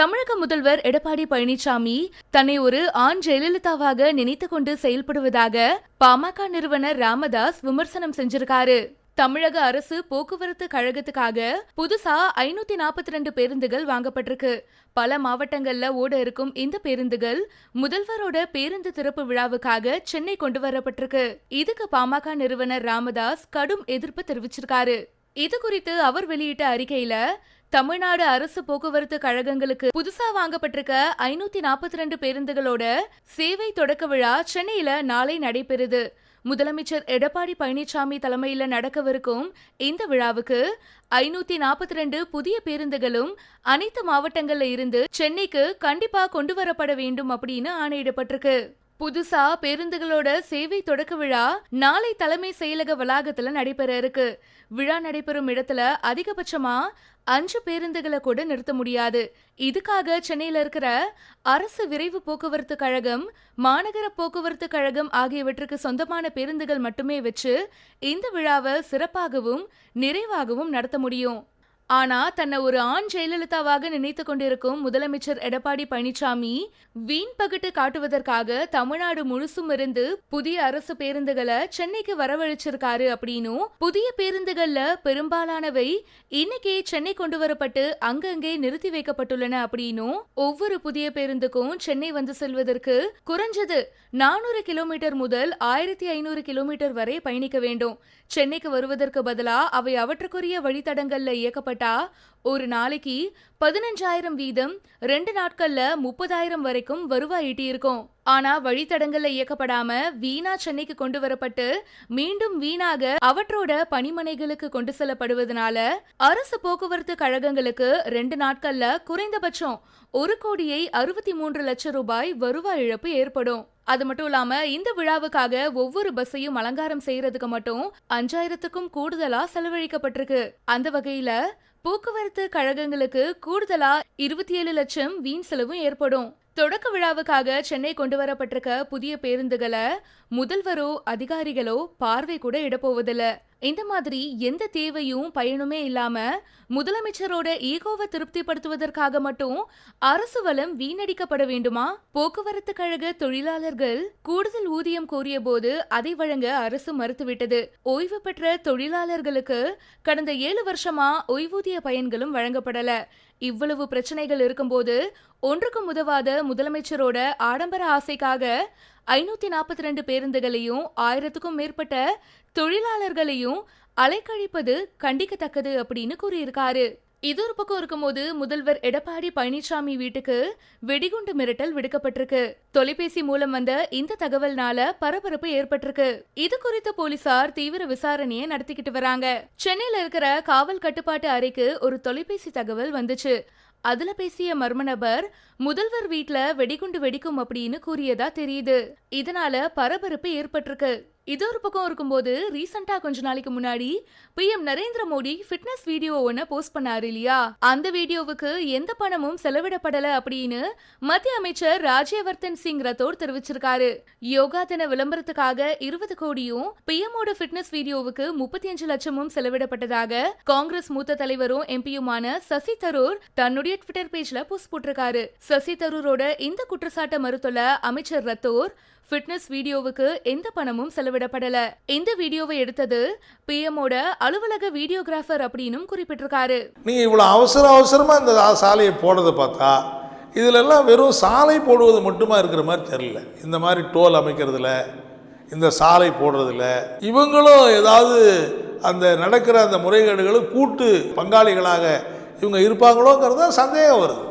தமிழக முதல்வர் எடப்பாடி பழனிசாமி தன்னை ஒரு ஆண் ஜெயலலிதாவாக நினைத்து கொண்டு செயல்படுவதாக பாமக நிறுவனர் ராமதாஸ் விமர்சனம் செஞ்சிருக்காரு. தமிழக அரசு போக்குவரத்து கழகத்துக்காக புதுசா ஐநூத்தி நாற்பத்தி ரெண்டு பேருந்துகள் வாங்கப்பட்டிருக்கு. பல மாவட்டங்கள்ல ஓட இருக்கும் இந்த பேருந்துகள் முதல்வரோட பேருந்து திறப்பு விழாவுக்காக சென்னை கொண்டு வரப்பட்டிருக்கு. இதுக்கு பாமக நிறுவனர் ராமதாஸ் கடும் எதிர்ப்பு தெரிவிச்சிருக்காரு. இது குறித்து அவர் வெளியிட்ட அறிக்கையில தமிழ்நாடு அரசு போக்குவரத்து கழகங்களுக்கு புதுசா வாங்கப்பட்டிருக்க ஐநூத்தி நாற்பத்தி ரெண்டு பேருந்துகளோட சேவை தொடக்க விழா சென்னையில நாளை நடைபெறுது. முதலமைச்சர் எடப்பாடி பழனிசாமி தலைமையில நடக்கவிருக்கும் இந்த விழாவுக்கு ஐநூத்தி நாற்பத்தி ரெண்டு புதிய பேருந்துகளும் அனைத்து மாவட்டங்கள்ல இருந்து சென்னைக்கு கண்டிப்பா கொண்டு வரப்பட வேண்டும் அப்படின்னு ஆணையிடப்பட்டிருக்கு. புதுசா பேருந்துகளோட சேவை தொடக்க விழா நாளை தலைமை செயலக வளாகத்துல நடைபெற இருக்கு. விழா நடைபெறும் இடத்துல அதிகபட்சமா அஞ்சு பேருந்துகளை கூட நிறுத்த முடியாது. இதுக்காக சென்னையில இருக்கிற அரசு விரைவு போக்குவரத்து கழகம் மாநகர போக்குவரத்து கழகம் ஆகியவற்றுக்கு சொந்தமான பேருந்துகள் மட்டுமே வச்சு இந்த விழாவை சிறப்பாகவும் நிறைவாகவும் நடத்த முடியும். ஆனா தன்னை ஒரு ஆண் ஜெயலலிதாவாக நினைத்து கொண்டிருக்கும் முதலமைச்சர் எடப்பாடி பழனிசாமி வீண் பகிட்டு காட்டுவதற்காக தமிழ்நாடு முழுசும் இருந்து புதிய அரசு பேருந்துகளை சென்னைக்கு வரவழைச்சிருக்காரு அப்படின்னும் புதிய பேருந்துகள்ல பெரும்பாலானவை இன்னைக்கே சென்னை கொண்டு வரப்பட்டு அங்கங்கே நிறுத்தி வைக்கப்பட்டுள்ளன அப்படின்னும் ஒவ்வொரு புதிய பேருந்துக்கும் சென்னை வந்து செல்வதற்கு குறைஞ்சது நானூறு கிலோமீட்டர் முதல் ஆயிரத்தி ஐநூறு கிலோமீட்டர் வரை பயணிக்க வேண்டும். சென்னைக்கு வருவதற்கு பதிலா அவை அவற்றுக்குரிய வழித்தடங்கள்ல இயக்கப்பட்டு ஒரு நாளைக்கு பதினஞ்சாயிரம் வீதம் ரெண்டு நாட்கள்ல முப்பதாயிரம் வரைக்கும் வருவாய் ஈட்டியிருக்கும் ஆனா வழித்தடங்கள்ல இயக்கப்படாம வீணா சென்னைக்கு கொண்டு வரப்பட்டு மீண்டும் வீணாக அவற்றோட பணிமனைகளுக்கு கொண்டு செல்லப்படுவதனால அரசு போக்குவரத்து கழகங்களுக்கு ரெண்டு நாட்கள்ல குறைந்தபட்சம் ஒரு கோடியை அறுபத்தி மூன்று லட்சம் ரூபாய் வருவாய் இழப்பு ஏற்படும். அது மட்டும் இல்லாம இந்த விழாவுக்காக ஒவ்வொரு பஸ்ஸையும் அலங்காரம் செய்யறதுக்கு மட்டும் அஞ்சாயிரத்துக்கும் கூடுதலா செலவழிக்கப்பட்டிருக்கு. அந்த வகையில போக்குவரத்து கழகங்களுக்கு கூடுதலா இருபத்தி ஏழு லட்சம் வீண் செலவும் ஏற்படும். தொடக்க விழாவுக்காக சென்னை கொண்டு வரப்பட்டிருக்க புதிய பேருந்துகளை முதல்வரோ அதிகாரிகளோ பார்வை கூட இடப்போவதில்லை. இந்த மாதிரி எந்த தேவையும் பயனுமே இல்லாம முதலமைச்சரோட ஈகோவை திருப்திப்படுத்துவதற்காக மட்டும் அரசு வளம் வீணடிக்கப்பட வேண்டுமா? போக்குவரத்து கழக தொழிலாளர்கள் கூடுதல் ஊதியம் கோரிய போது அதை வழங்க அரசு மறுத்துவிட்டது. ஓய்வு பெற்ற தொழிலாளர்களுக்கு கடந்த ஏழு வருஷமா ஓய்வூதிய பயன்களும் வழங்கப்படல. இவ்வளவு பிரச்சனைகள் இருக்கும்போது ஒன்றுக்கும் உதவாத முதலமைச்சரோட ஆடம்பர ஆசைக்காக ஐநூத்தி நாற்பத்தி ரெண்டு பேருந்துகளையும் ஆயிரத்துக்கும் மேற்பட்ட தொழிலாளர்களையும் அலைக்கழிப்பது கண்டிக்கத்தக்கது அப்படின்னு கூறியிருக்காரு. இது ஒரு பக்கம் இருக்கும்போது முதல்வர் எடப்பாடி பழனிசாமி வீட்டுக்கு வெடிகுண்டு மிரட்டல் விடுக்கப்பட்டிருக்கு. தொலைபேசி மூலம் வந்த இந்த தகவல்னால பரபரப்பு ஏற்பட்டிருக்கு. இது குறித்து போலீசார் தீவிர விசாரணையை நடத்திக்கிட்டு வராங்க. சென்னையில இருக்கிற காவல் கட்டுப்பாட்டு அறைக்கு ஒரு தொலைபேசி தகவல் வந்துச்சு. அதுல பேசிய மர்ம நபர் முதல்வர் வீட்ல வெடிகுண்டு வெடிக்கும் அப்படின்னு கூறியதா தெரியுது. இதனால பரபரப்பு ஏற்பட்டிருக்கு. இது ஒரு பக்கம் இருக்கும்போது ரீசெண்டா கொஞ்ச நாளைக்கு முன்னாடி PM Narendra Modi fitness video ஒன்று போஸ்ட் பண்ணாரு இல்லையா? அந்த வீடியோவுக்கு எந்த பணமும் செலவிடப்படல அப்படின்னு மத்திய அமைச்சர் ராஜ்யவர்தன் சிங் ரத்தோர் தெரிவிச்சிருக்காரு. யோகா தின விளம்பரத்துக்காக இருபது கோடியும் பிஎம்மோட ஃபிட்னஸ் வீடியோவுக்கு முப்பத்தி அஞ்சு லட்சமும் செலவிடப்பட்டதாக காங்கிரஸ் மூத்த தலைவரும் எம்பியுமான சசி தரூர் தன்னுடைய ட்விட்டர் பேஜ்ல போஸ்ட் போட்டிருக்காரு. சசி தரூரோட இந்த குற்றச்சாட்டை மறுத்துள்ள அமைச்சர் ரத்தோர் ஃபிட்னஸ் வீடியோவுக்கு எந்த பணமும் செலவிடப்படல. இந்த வீடியோவை எடுத்தது பிஎம்மோட அலுவலக வீடியோகிராஃபர் அப்படின்னும் குறிப்பிட்டிருக்காரு. நீங்கள் இவ்வளோ அவசர அவசரமாக இந்த சாலையை போடுறதை பார்த்தா இதிலெல்லாம் வெறும் சாலை போடுவது மட்டுமா இருக்கிற மாதிரி தெரியல. இந்த மாதிரி டோல் அமைக்கிறதுல இந்த சாலை போடுறதுல இவங்களும் ஏதாவது அந்த நடக்கிற அந்த முறைகேடுகளும் கூட்டு பங்காளிகளாக இவங்க இருப்பாங்களோங்கிறது சந்தேகம் வருது.